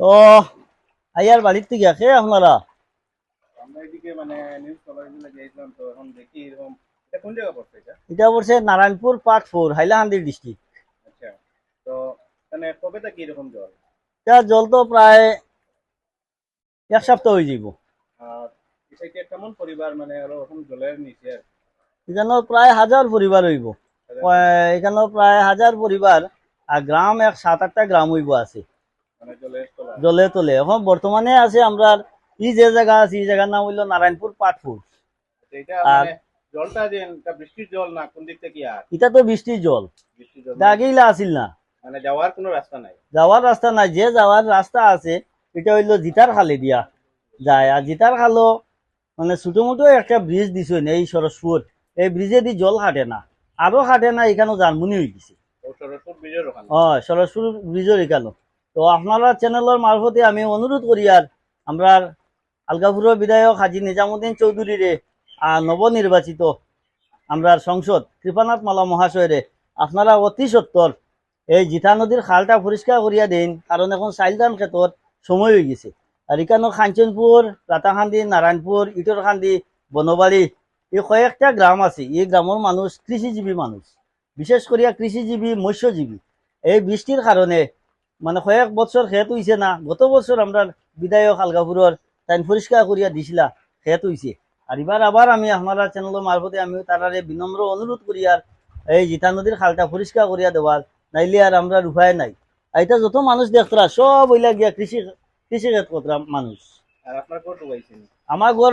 তো আইয়ার বাড়ির থেকে কে আপনারা? মানে এটা পড়ছে Narayanpur part four Hailakandi district আচ্ছা মানে জল? এটা জল তো প্রায় এক সপ্তাহ হয়ে যাব মানে এখানে প্রায় হাজার পরিবার হইব। এখানে প্রায় হাজার পরিবার আর গ্রাম এক সাত আটটা গ্রাম হইব আছে। জলে তলে। এখন বর্তমানে আছে আমরা ই যে জায়গা আছে এই জায়গার নাম হইল নারায়ণপুর আর- মানে জলটা যে বৃষ্টির জল না কোন দিক থেকে আর? এটা তো বৃষ্টির জল। বৃষ্টির জল এটা আগেইলা আসিল না। মানে যাওয়ার কোনো রাস্তা নাই? যাওয়ার রাস্তা নাই যে যাওয়ার রাস্তা আছে এটা হইল জিতার খালে দিয়া যায়। আর জিতার খালো মানে ছোট মোটো একটা ব্রিজ দিছে এই এই ব্রিজে দি জল হাঁটে না। আরও হাঁটে না এখানেও জানমুনি হয়ে গেছে সরস্বর ও ব্রিজের এখানে তো আপনারা চ্যানেলের মারফতে আমি অনুরোধ করি আর আমরা আলগাপুরের বিধায়ক হাজি নিজামুদ্দিন চৌধুরীরে নবনির্বাচিত আমরা সংসদ কৃপানাথ মালা মহাশয়রে আপনারা অতি সত্তর এই জিঠা নদীর খালটা পরিষ্কার করিয়া দিন, কারণ এখন চাইল ধান ক্ষেত্ৰত সময় হয়ে গেছে। আর এখানে খাঞ্চনপুর রাতাখান্দি নারায়ণপুর ইটরখান্দি বনবাড়ি এই কয়েকটা গ্রাম আছে। এই গ্রামের মানুষ কৃষিজীবী মানুষ বিশেষ করিয়া কৃষিজীবী মৎস্যজীবী এই বৃষ্টির কারণে মানে কয়েক বছর খেত হইছে না। গত বছর আমরা বিধায়ক আলগাপুরের তাই পরিষ্কার করিয়া দিছিলা খেত হইছে আর এবার আবার আমি আপনারা চ্যানেলের মারফতে আমি তারারে বিনম্র অনুরোধ করি আর এই জিতা নদীর খালটা পরিষ্কার করিয়া দেওয়ার নাইলে আর আমরা উপায় নাই। এটা যত মানুষ দেখতরা সব ওইলা গিয়া কৃষি কৃষি ক্ষেত কতরা মানুষ আমার ঘর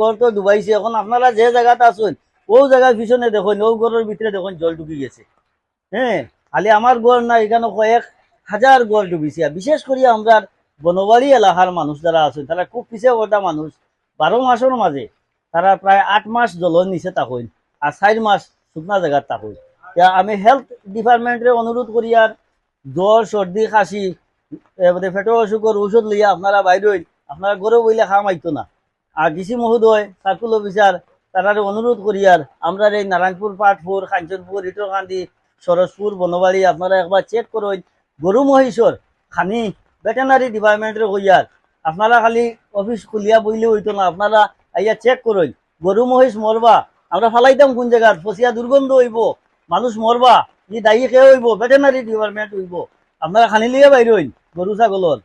ঘর তো ডুবাইছে এখন আপনারা যে জায়গাতে আছেন ও জায়গার পিছনে দেখুন ও ঘরের ভিতরে দেখুন জল ঢুকি গেছে। হ্যাঁ খালি আমার ঘর না এখানে কয়েক হাজার ঘর ডুবিছে। বিশেষ করে আমরা বনবাড়ি এলাকার মানুষ যারা আছে তারা খুব পিছিয়ে ওটা মানুষ। বারো মাসের মাঝে তারা প্রায় আট মাস জলের নিচে থাকুন আর চার মাস শুকনা থাকুন এতিয়া আমি হেলথ ডিপার্টমেন্টে অনুরোধ করি আর জ্বর সর্দি খাসি এবারে পেটের অসুখের ঔষধ লইয়া আপনারা বাইরে আপনারা গরু বইলে খাম আইতো না। আর ডিসি মহোদয় সার্কুল অফিসার তারারে অনুরোধ করি আর আমরা এই নারায়ণপুর পাটপুর কাঞ্চনপুর ইটরকান্দি সরসপুর বনবাড়ি আপনারা একবার চেক করুন। গরু মহিষর খানি ভেটেনারি ডিপার্টমেন্টের কইয়ার আপনারা খালি অফিস খুলিয়া বইলে হইতো না, আপনারা আইয়া চেক করই গরু মহিষ মরবা আমরা ফালাইতাম কোন জায়গার ফসিয়া দুর্গন্ধ হইব, মানুষ মরবা ই দায়ী কে হইব ভেটেনারি ডিপার্টমেন্ট হইব। আপনারা খানি লিয়ে বাইর হইন গরু ছাগলর